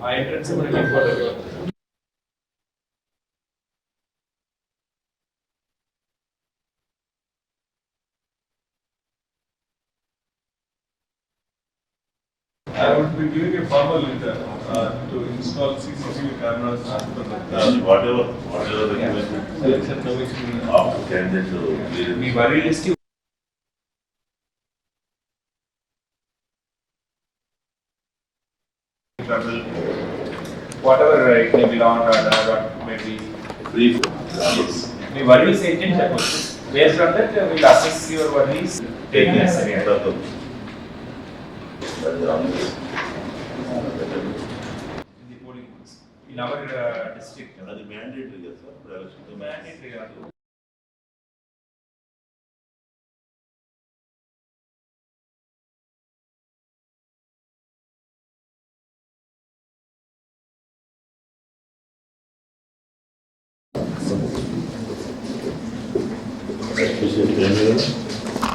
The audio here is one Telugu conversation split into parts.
ఆ ఎంట్రన్స్ మనకి important I would be giving a formal letter uh, to install CCTV cameras as per the. Uh, whatever, whatever the commitment Except no extreme. of the candidate to lead. We worried is कि travel, whatever it may be on or what may be. Brief. We worries agent, based on that, we'll assess your worries, take necessary. action. that are on this. In the polling booths. In our uh, district. அது mandatory, sir. Mandatory.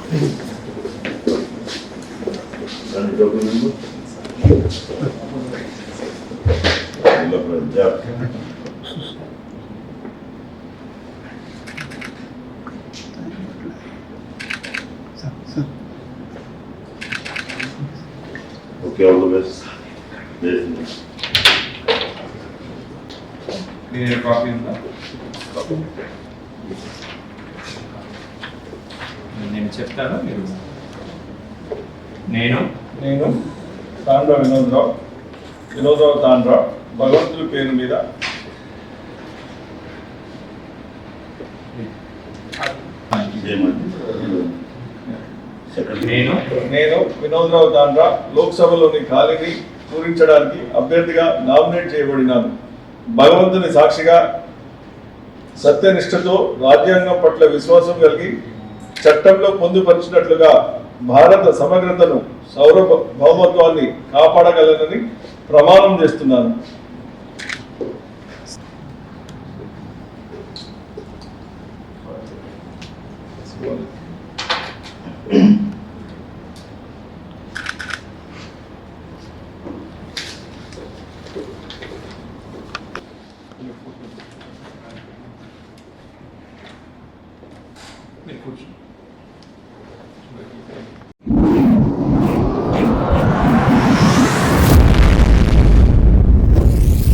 Thank you. And double member. Development, yeah. Okay, all the best. Yes. దీని కాపీ ఉందా నేను చెప్తాను మీరు నేను నేను తాండ్రా వినోదరావు వినోదరావు తాండ్రా భగవంతుడి పేరు మీద. నేను? నేను వినోదరావు తాండ్రా లోక్సభలోని ఖాళీని పూరించడానికి అభ్యర్థిగా నామినేట్ చేయబడినాను. భగవంతుని సాక్షిగా సత్యనిష్టతో రాజ్యాంగం పట్ల విశ్వాసం కలిగి చట్టంలో పొందుపరిచినట్లుగా భారత సమగ్రతను సార్వభౌమత్వాన్ని కాపాడగలనని ప్రమాణం చేస్తున్నాను